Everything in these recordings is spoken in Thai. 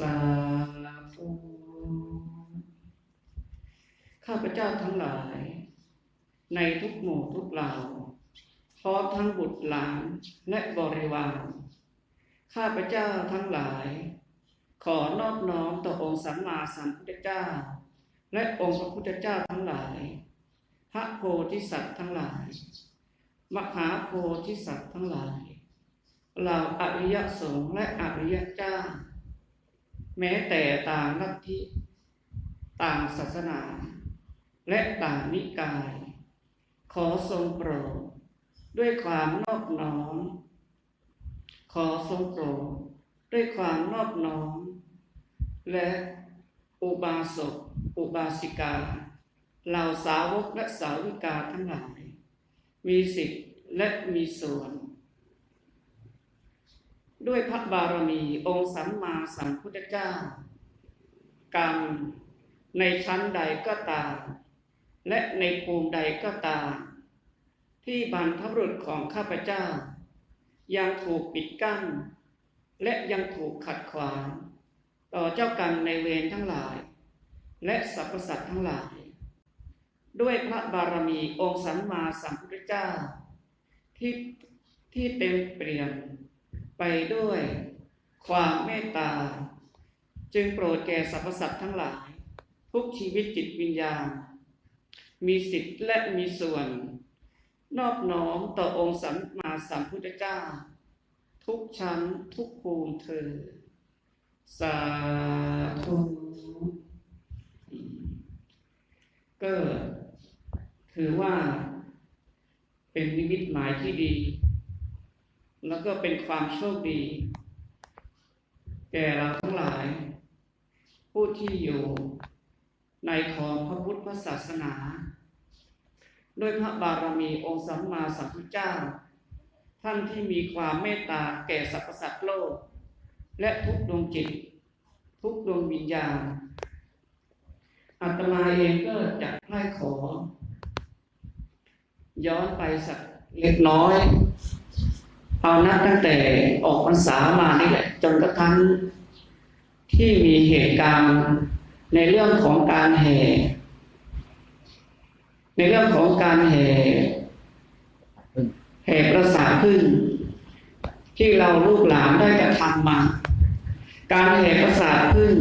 สาธุข้าพเจ้าทั้งหลาย ในทุกหมู่ทุกเหล่าพร้อมทั้งบุตรหลานและบริวาร ข้าพเจ้าทั้งหลาย ขอนอบน้อมต่อองค์สัมมาสัมพุทธเจ้า และองค์พระพุทธเจ้าทั้งหลาย พระโพธิสัตว์ทั้งหลาย มหาโพธิสัตว์ทั้งหลายเหล่าอริยสงฆ์และอริยเจ้า แม้แต่ต่างลัทธิต่างศาสนา และต่างนิกาย ขอทรงโปรดด้วยความนอบน้อม ขอทรงโปรดด้วยความนอบน้อม และอุบาสกอุบาสิกาเหล่าสาวกและสาวิกาทั้งหลาย มีสิทธิและมีส่วน ด้วยพระบารมีองค์สัมมาสัมพุทธเจ้า กรรมในชั้นใดก็ตาม และในภูมิใดก็ตาม ที่บรรพบุรุษของข้าพเจ้า ยังถูกปิดกั้น และยังถูกขัดขวาง ต่อเจ้ากรรมในเวรทั้งหลาย และสรรพสัตว์ทั้งหลาย ด้วยพระบารมีองค์สัมมาสัมพุทธเจ้า ที่ที่เต็มเปลี่ยน ไปด้วยความเมตตา จึงโปรดแก่สรรพสัตว์ทั้งหลาย ทุกชีวิตจิตวิญญาณ มีสิทธิ์และมีส่วน นอบน้อมต่อองค์สัมมาสัมพุทธเจ้า ทุกชั้นทุกภูมิเธอ สาธุก็ถือว่าเป็นนิมิตหมายที่ดี แล้วก็เป็นความโชคดี แก่เราทั้งหลาย ผู้ที่อยู่ในของพระพุทธศาสนา ด้วยพระบารมีองค์สัมมาสัมพุทธเจ้า ท่านที่มีความเมตตาแก่สรรพสัตว์โลก และทุกดวงจิต ทุกดวงวิญญาณอาตมาเองก็จะไล่ขอ ย้อนไปสักเล็กน้อย เอานับตั้งแต่ออกพรรษามานี่แหละจนกระทั่งที่มีเหตุการณ์ในเรื่องของการแห่ ในเรื่องของการแห่แห่ประสาทพึ่งที่เราลูกหลานได้กระทำมา การแห่ประสาทพึ่ง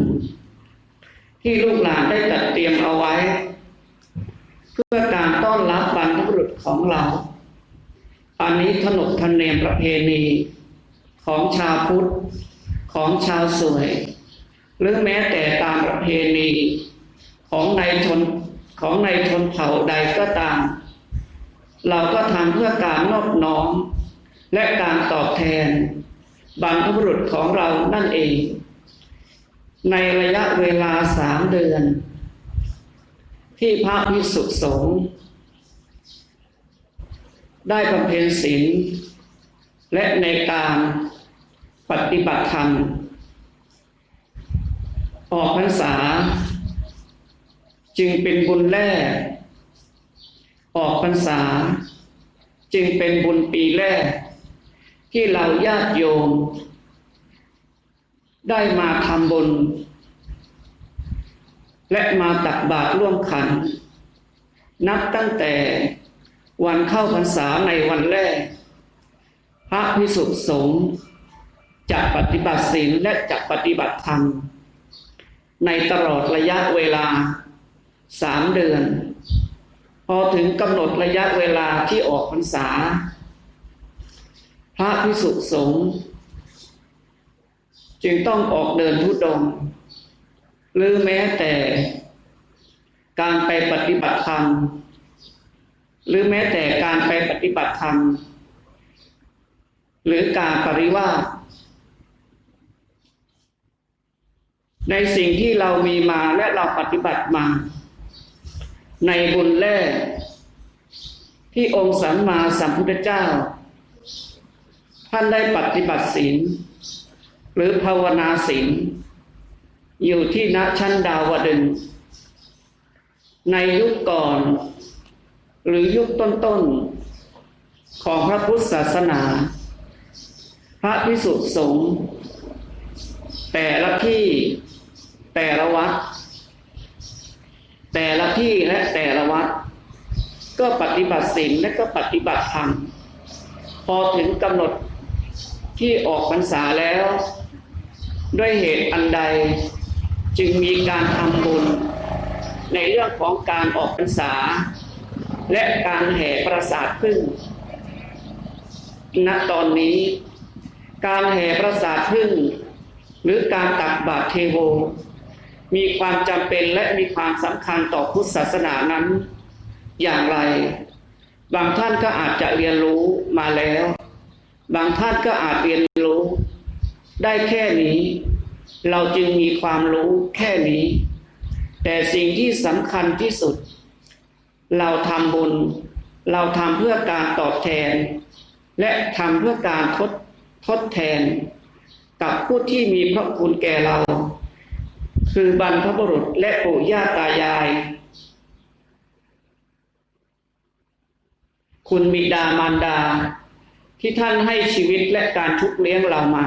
ที่ลูกหลานได้จัดเตรียมเอาไว้ เพื่อการต้อนรับบรรพบุรุษของเรา อันนี้ขนบธรรมเนียมประเพณีของชาวพุทธของชาวสวย หรือแม้แต่ตามประเพณีของในชนของในชนเผ่าใดก็ตาม เราก็ทำเพื่อการนอบน้อมและการตอบแทนบรรพบุรุษของเรานั่นเอง ในระยะเวลาสามเดือน ที่พระพิสุสงฆ์ ได้บำเพ็ญศีลและในการปฏิบัติธรรม ออกพรรษา จึงเป็นบุญแรก ออกพรรษา จึงเป็นบุญปีแรก ที่เราญาติโยม ได้มาทำบุญ และมาตักบาตรร่วมขัน นับตั้งแต่ วันเข้าพรรษาในวันแรก พระพิสุสงฆ์จะปฏิบัติศีลและจะปฏิบัติธรรม ในตลอดระยะเวลาสามเดือน พอถึงกำหนดระยะเวลาที่ออกพรรษา พระพิสุสงฆ์จึงต้องออกเดินทุดงค์หรือแม้แต่การไปปฏิบัติธรรม หรือแม้แต่การไปปฏิบัติธรรม หรือการปริวาสในสิ่งที่เรามีมาและเราปฏิบัติมา ในบุญแรก ที่องค์สัมมาสัมพุทธเจ้า ท่านได้ปฏิบัติศีลหรือภาวนาศีลอยู่ที่ณชั้นดาวดึงในยุคก่อน หรือยุคต้นๆ ของพระพุทธศาสนา พระพิสุสงฆ์แแต่ละที่แต่ละวัด แต่ละที่และแต่ละวัด ก็ปฏิบัติศีลและก็ปฏิบัติธรรมพอถึงกำหนดที่ออกพรรษาแล้ว ด้วยเหตุอันใดจึงมีการทำบุญ ในเรื่องของการออกพรรษา และการแห่ประสาทพึ่งณตอนนี้ การแห่ประสาทพึ่ง หรือการตักบาตรเทโว มีความจำเป็นและมีความสำคัญต่อพุทธศาสนานั้น อย่างไร บางท่านก็อาจจะเรียนรู้มาแล้ว บางท่านก็อาจเรียนรู้ ได้แค่นี้ เราจึงมีความรู้แค่นี้ แต่สิ่งที่สำคัญที่สุด เราทำบุญ เราทำเพื่อการตอบแทน และทำเพื่อการทดทดแทน กับผู้ที่มีพระคุณแก่เรา คือบรรพบุรุษและปู่ย่าตายาย คุณบิดามารดา ที่ท่านให้ชีวิตและการชุบเลี้ยงเรามา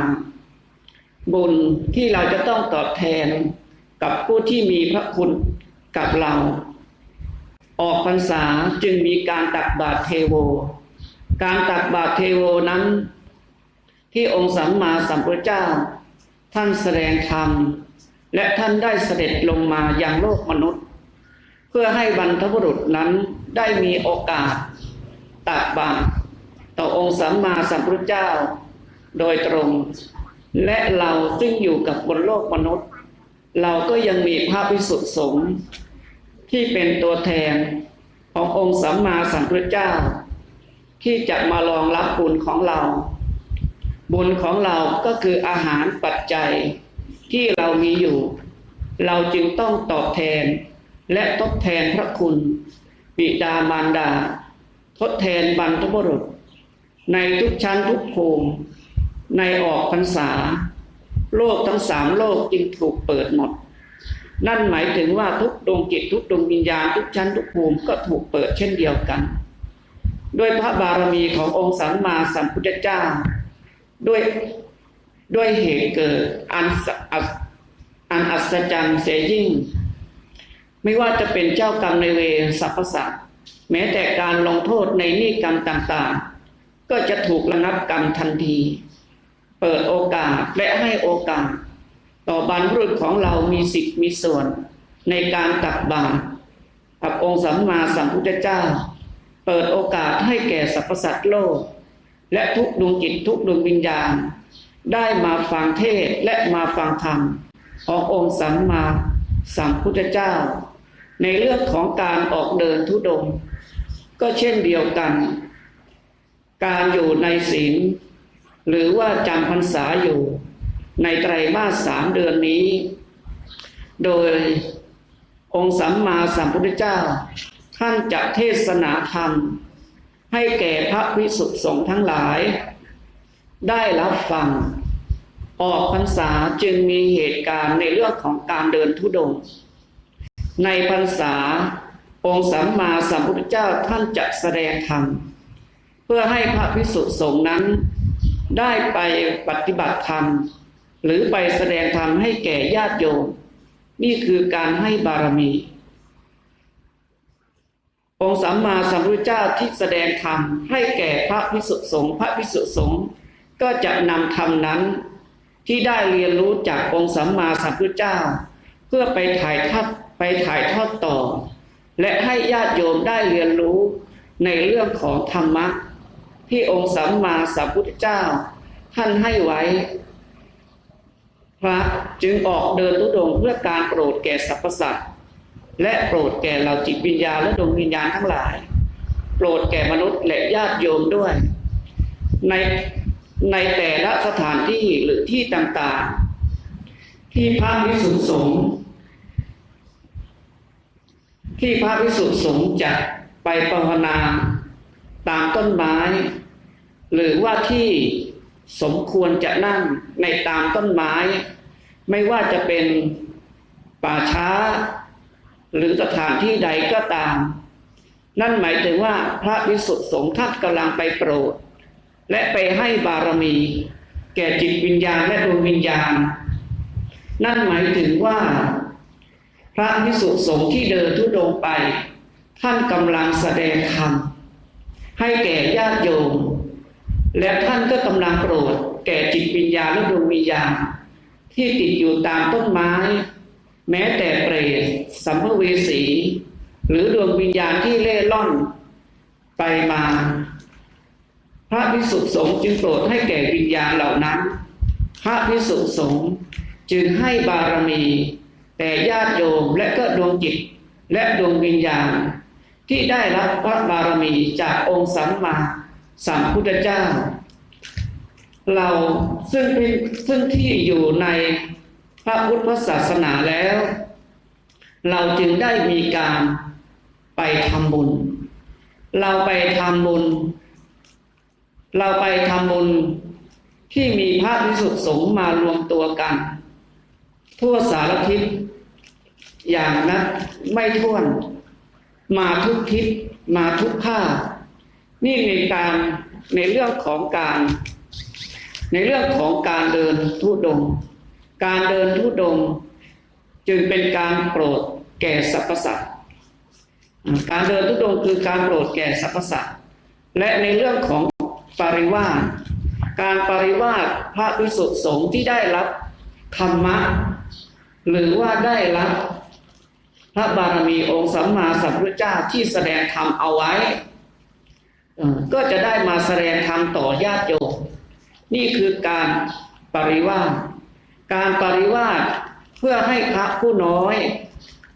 บุญที่เราจะต้องตอบแทนกับผู้ที่มีพระคุณกับเรา ออกพรรษาจึงมีการตักบาตรเทโว การตักบาตรเทโวนั้น ที่องค์สัมมาสัมพุทธเจ้า ท่านแสดงธรรม และท่านได้เสด็จลงมาอยังโลกมนุษย์ เพื่อให้บรรพบุรุษนั้นได้มีโอกาสตักบาตรต่อองค์สัมมาสัมพุทธเจ้า โดยตรง และเราซึ่งอยู่กับบนโลกมนุษย์ เราก็ยังมีพระพิสุทธิสงฆ์ ที่เป็นตัวแทนขององค์สัมมาสัมพุทธเจ้า ที่จะมารองรับบุญของเรา บุญของเราก็คืออาหารปัจจัยที่เรามีอยู่ เราจึงต้องตอบแทนและทดแทนพระคุณบิดามารดา ทดแทนบรรพบุรุษ ในทุกชั้นทุกภูมิ ในออกพรรษา โลกทั้งสามโลกจึงถูกเปิดหมด นั่นหมายถึงว่าทุกดวงจิตทุกดวงวิญญาณทุกชั้นทุกภูมิก็ถูกเปิดเช่นเดียวกัน ด้วยพระบารมีขององค์สัมมาสัมพุทธเจ้า ด้วยด้วยเหตุเกิดอันสะอัศอันอัศจรรย์เสียยิ่ง ไม่ว่าจะเป็นเจ้ากรรมในเวรสรรพสัตว์แม้แต่การลงโทษในนิกรรมต่างๆ ก็จะถูกระงับกรรมทันที เปิดโอกาสและให้โอกาส ต่อบรรพบุรุษของเรามีสิทธิ์มีส่วนในการตักบาตรกับองค์สัมมาสัมพุทธเจ้า เปิดโอกาสให้แก่สรรพสัตว์โลก และทุกดวงจิตทุกดวงวิญญาณ ได้มาฟังเทศและมาฟังธรรมขององค์สัมมาสัมพุทธเจ้า ในเรื่องของการออกเดินทุดง ก็เช่นเดียวกัน การอยู่ในศีลหรือว่าจำพรรษาอยู่ ในไตรมาสสามเดือนนี้ โดยองค์สัมมาสัมพุทธเจ้า ท่านจะเทศนาธรรม ให้แก่พระภิกษุสงฆ์ทั้งหลาย ได้รับฟัง ออกพรรษาจึงมีเหตุการณ์ในเรื่องของการเดินทุดงค์ในพรรษาองค์สัมมาสัมพุทธเจ้าท่านจะแสดงธรรม เพื่อให้พระภิกษุสงฆ์นั้นได้ไปปฏิบัติธรรม หรือไปแสดงธรรมให้แก่ญาติโยม นี่คือการให้บารมี องค์สัมมาสัมพุทธเจ้าที่แสดงธรรมให้แก่พระภิกษุสงฆ์พระภิกษุสงฆ์ก็จะนำธรรมนั้นที่ได้เรียนรู้จากองค์สัมมาสัมพุทธเจ้า เพื่อไปถ่ายทอดไปถ่ายทอดต่อ และให้ญาติโยมได้เรียนรู้ในเรื่องของธรรมะที่องค์สัมมาสัมพุทธเจ้า ท่านให้ไว้ พระจึงออกเดินทุดงเพื่อการโปรดแก่สรรพสัตว์และโปรดแก่เราจิตวิญญาณและดวงวิญญาณทั้งหลาย โปรดแก่มนุษย์และญาติโยมด้วย ในในแต่ละสถานที่หรือที่ต่างๆ ที่พระวิสุทธิสงฆ์ที่พระวิสุทธิสงฆ์จะไปภาวนาตามต้นไม้ หรือว่าที่ สมควรจะนั่งในตามต้นไม้ ไม่ว่าจะเป็นป่าช้า หรือสถานที่ใดก็ตาม นั่นหมายถึงว่าพระวิสุทธิสงฆ์ท่านกำลังไปโปรด และไปให้บารมี แก่จิตวิญญาณและดวงวิญญาณ นั่นหมายถึงว่า พระพิสุทธ์สงฆ์ที่เดินทุดงค์ไป ท่านกำลังแสดงธรรมให้แก่ญาติโยม และท่านก็กำลังโปรดแก่จิตวิญญาณและดวงวิญญาณที่ติดอยู่ตามต้นไม้ แม้แต่เปรตสัมภเวสี หรือดวงวิญญาณที่เล่ร่อนไปมา พระพิสุสงฆ์จึงโปรดให้แก่วิญญาณเหล่านั้น พระพิสุสงฆ์จึงให้บารมี แต่ญาติโยมและก็ดวงจิตและดวงวิญญาณ ที่ได้รับพระบารมีจากองค์สัมมา สัมพุทธเจ้า เราซึ่งเป็นซึ่งที่อยู่ในพระพุทธศาสนาแล้ว เราจึงได้มีการไปทำบุญ เราไปทำบุญ เราไปทำบุญที่มีพระพิสุทธิสงฆ์มารวมตัวกัน ทั่วสารทิศอย่างนับไม่ถ้วน มาทุกทิศมาทุกภาค นี่ในการในเรื่องของการ ในเรื่องของการเดินทุดง การเดินทุดง จึงเป็นการโปรดแก่สรรพสัตว์การเดินทุดงคือการโปรดแก่สรรพสัตว์และในเรื่องของปริวาสการปริวาสพระภิกษุสงฆ์ที่ได้รับธรรมะ หรือว่าได้รับพระบารมีองค์สัมมาสัมพุทธเจ้าที่แสดงธรรมเอาไว้ ก็จะได้มาแสดงธรรมต่อญาติโยมนี่คือการปริวาสการปริวาสเพื่อให้พระผู้น้อย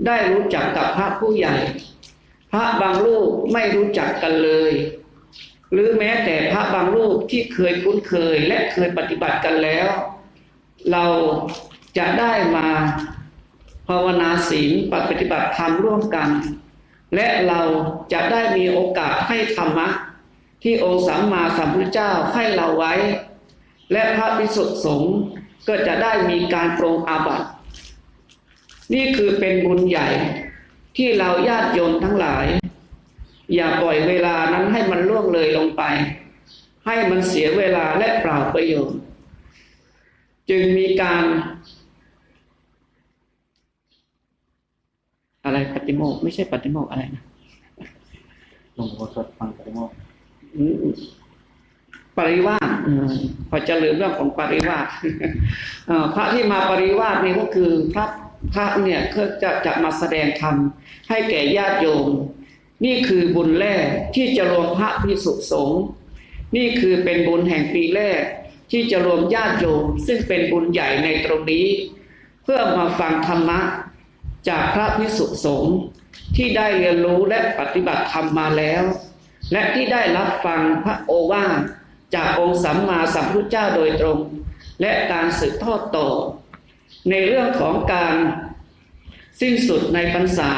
ได้รู้จักกับพระผู้ใหญ่ พระบางรูปไม่รู้จักกันเลย หรือแม้แต่พระบางรูปที่เคยคุ้นเคยและเคยปฏิบัติกันแล้ว เราจะได้มาภาวนาศีลปฏิบัติธรรมร่วมกัน และเราจะได้มีโอกาสให้ธรรมะ ที่องค์สัมมาสัมพุทธเจ้าให้เราไว้ และพระภิกษุสงฆ์ก็จะได้มีการปรงอาบัติ นี่คือเป็นบุญใหญ่ที่เราญาติโยมทั้งหลาย อย่าปล่อยเวลานั้นให้มันล่วงเลยลงไป ให้มันเสียเวลาและเปล่าประโยชน์ จึงมีการ อะไรปฏิโมกไม่ใช่ปฏิโมกอะไรนะหลวงโพสดฟังปริโมก ปริวาสเออพอจะลืมเรื่องของปริวาสพระที่มาปริวาสนี่ก็คือพระพระเนี่ยก็จะจะมาแสดงธรรมให้แก่ญาติโยม นี่คือบุญแรกที่จะรวมพระพิสุสงฆ์นี่คือเป็นบุญแห่งปีแรกที่จะรวมญาติโยม ซึ่งเป็นบุญใหญ่ในตรงนี้ เพื่อมาฟังธรรมะจากพระพิสุสงฆ์ที่ได้เรียนรู้และปฏิบัติธรรมมาแล้ว และที่ได้รับฟังพระโอวาทจากองค์สัมมาสัมพุทธเจ้าโดยตรง และการสืบทอดต่อ ในเรื่องของการสิ้นสุดในพรรษา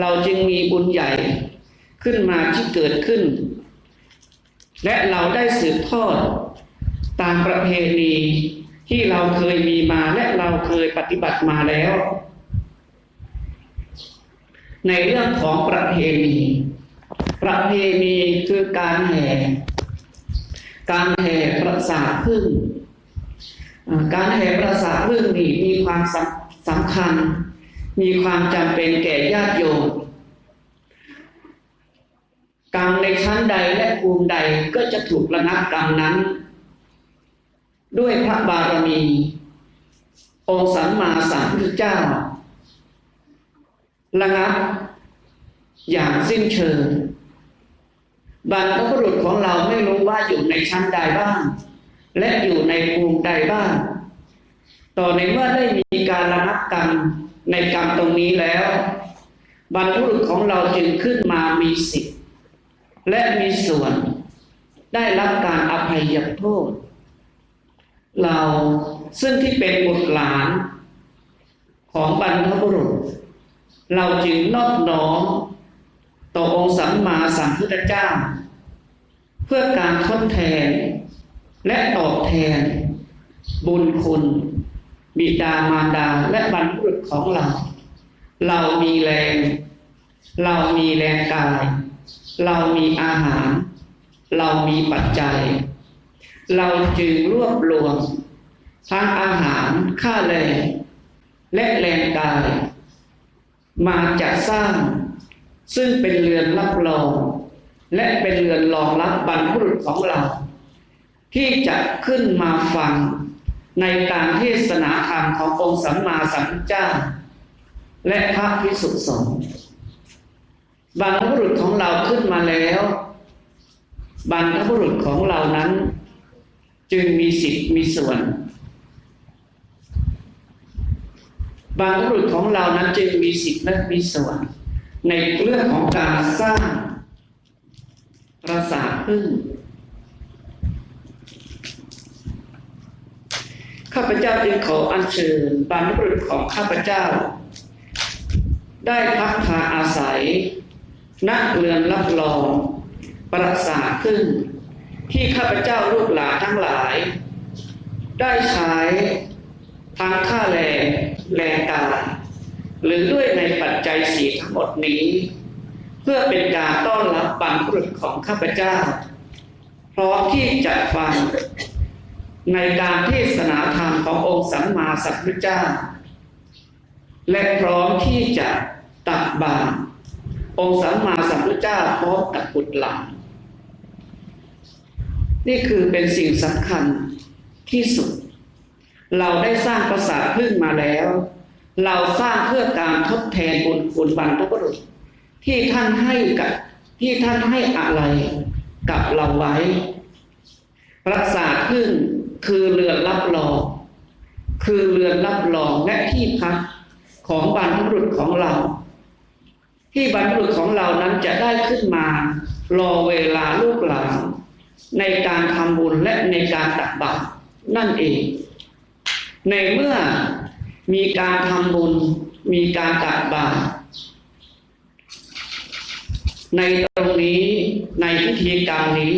เราจึงมีบุญใหญ่ขึ้นมาที่เกิดขึ้น และเราได้สืบทอดตามประเพณีที่เราเคยมีมาและเราเคยปฏิบัติมาแล้ว ในเรื่องของประเพณี ประเพณีคือการแห่ การแห่ประสาทพึ่ง การแห่ประสาทพึ่งนี่มีความสำสำคัญ มีความจำเป็นแก่ญาติโยมกรรมในชั้นใดและภูมิใดก็จะถูกระงับกรรมนั้น ด้วยพระบารมี องค์สัมมาสัมพุทธเจ้า ระงับอย่างสิ้นเชิง บรรพบุรุษของเราไม่รู้ว่าอยู่ในชั้นใดบ้าง และอยู่ในภูมิใดบ้าง ต่อในเมื่อได้มีการระงับกรรมในกรรมตรงนี้แล้ว บรรพบุรุษของเราจึงขึ้นมามีสิทธิ์และมีส่วนได้รับการอภัยโทษ เราซึ่งที่เป็นบุตรหลานของบรรพบุรุษ เราจึงนอบน้อม ต่อองค์สัมมาสัมพุทธเจ้า เพื่อการทดแทน และตอบแทน บุญคุณบิดามารดาและบรรพุษของเรา เรามีแรง เรามีแรงกาย เรามีอาหาร เรามีปัจจัย เราจึงรวบรวมทั้งอาหารค่าแรงและแรงกาย มาจัดสร้าง ซึ่งเป็นเรือนรับรอง และเป็นเรือนรองรับบรรพุรุษของเรา ที่จะขึ้นมาฟังในการเทศนาธรรมขององค์สัมมาสัมพุทธเจ้า และพระภิกษุสงฆ์บรรพบุรุษของเราขึ้นมาแล้วบรรพบุรุษของเรานั้น จึงมีสิทธิ์มีส่วนบรรพบุรุษของเรานั้นจึงมีสิทธิ์และมีส่วน ในเรื่องของการสร้างปราสาทพึ่งข้าพเจ้าจึงขออัญเชิญบรรพบุรุษของข้าพเจ้า ได้พักพาอาศัยณเรือนรับรอง ปราสาทพึ่งที่ข้าพเจ้าลูกหลานทั้งหลาย ได้ใช้ทั้งค่าแรงแรงกาย หรือด้วยในปัจจัยสี่ทั้งหมดนี้ เพื่อเป็นการต้อนรับบรรพบุรุษของข้าพเจ้า พร้อมที่จะฟังในการเทศนาธรรมขององค์สัมมาสัมพุทธเจ้า และพร้อมที่จะตักบาตรองค์สัมมาสัมพุทธเจ้าพร้อมกับบุตรหลานนี่คือเป็นสิ่งสำคัญที่สุด เราได้สร้างปราสาทพึ่งมาแล้ว เราสร้างเพื่อการทดแทนบุญคุณบรรพบุรุษ ที่ท่านให้กับที่ท่านให้อะไรกับเราไว้ปราสาทพึ่งคือเรือนรับรองคือเรือนรับรองและที่พักของบรรพบุรุษของเรา ที่บรรพบุรุษของเรานั้นจะได้ขึ้นมารอเวลาลูกหลานในการทำบุญและในการตักบาตรนั่นเอง ในเมื่อ มีการทำบุญ มีการตักบาตรในตรงนี้ในพิธีกรรมนี้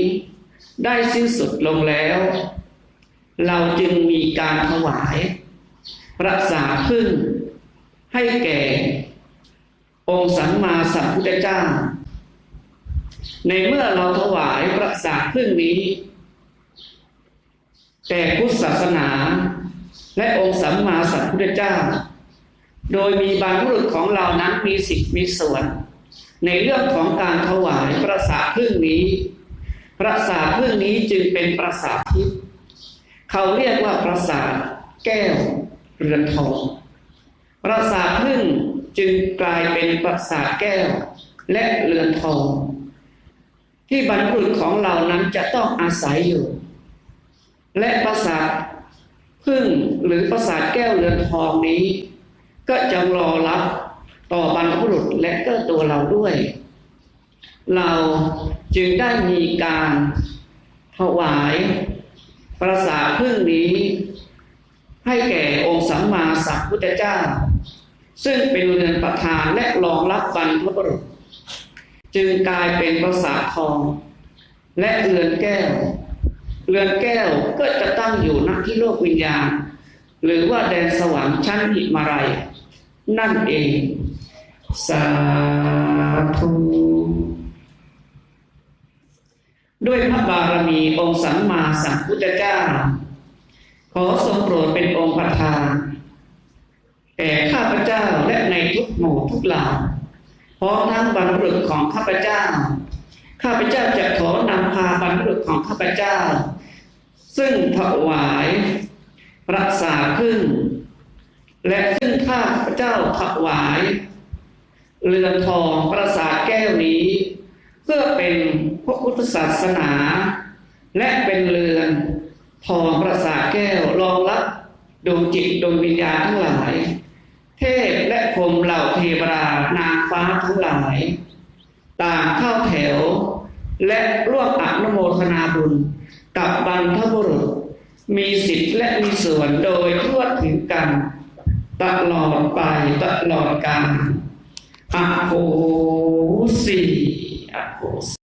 ได้สิ้นสุดลงแล้ว เราจึงมีการถวายพระสาพึ่งให้แก่ องค์สัมมาสัมพุทธเจ้า ในเมื่อเราถวายพระสาพึ่งนี้ แต่พุทธศาสนา และองค์สัมมาสัมพุทธเจ้า โดยมีบรรพบุรุษของเรานั้นมีสิทธิ์มีส่วน ในเรื่องของการถวายพระสาพึ่งนี้ ปราสาทพึ่งนี้จึงเป็นปราสาททิพย์เขาเรียกว่าปราสาทแก้วเรือนทองปราสาทพึ่งจึงกลายเป็นปราสาทแก้วและเรือนทอง ที่บรรพุรุษของเรานั้นจะต้องอาศัยอยู่ และปราสาท พึ่งหรือปราสาทแก้วเรือนทองนี้ ก็จะรอรับต่อบรรพบุรุษและก็ตัวเราด้วย เราจึงได้มีการถวายประสาทพึ่งนี้ ให้แก่องค์สัมมาสัมพุทธเจ้า ซึ่งเป็นเรือนประธานและรองรับบรรพบุรุษ จึงกลายเป็นประสาททอง และเรือนแก้ว เรือนแก้วก็จะตั้งอยู่ณที่โลกวิญญาณ หรือว่าแดนสวรรค์ชั้นหิมาลัยนั่นเอง สาธุด้วยพระบารมีองค์สัมมาสัมพุทธเจ้า ขอทรงโปรดเป็นองค์ประธานแก่ข้าพเจ้าและในทุกหมู่ทุกเหล่าพร้อมทั้งบรรพุษของข้าพเจ้า ข้าพเจ้าจะขอนำพาบรรพุษของข้าพเจ้า ซึ่งถวายรักษาพึ่ง และซึ่งข้าพเจ้าถวายเรือนทองปราสาทแก้วนี้ เพื่อเป็นพระพุทธศาสนา และเป็นเรือนทองปราสาทแก้วรองรับดวงจิตดวงวิญญาณทั้งหลาย เทพและพรมเหล่าเทวดานางฟ้าทั้งหลาย ต่างเข้าแถว และร่วมอนุโมทนาบุญ กับบรรพบุรุษ มีสิทธิและมีส่วนโดยทั่วถึงกันตลอดไปตลอดกาลอโหสิอโหส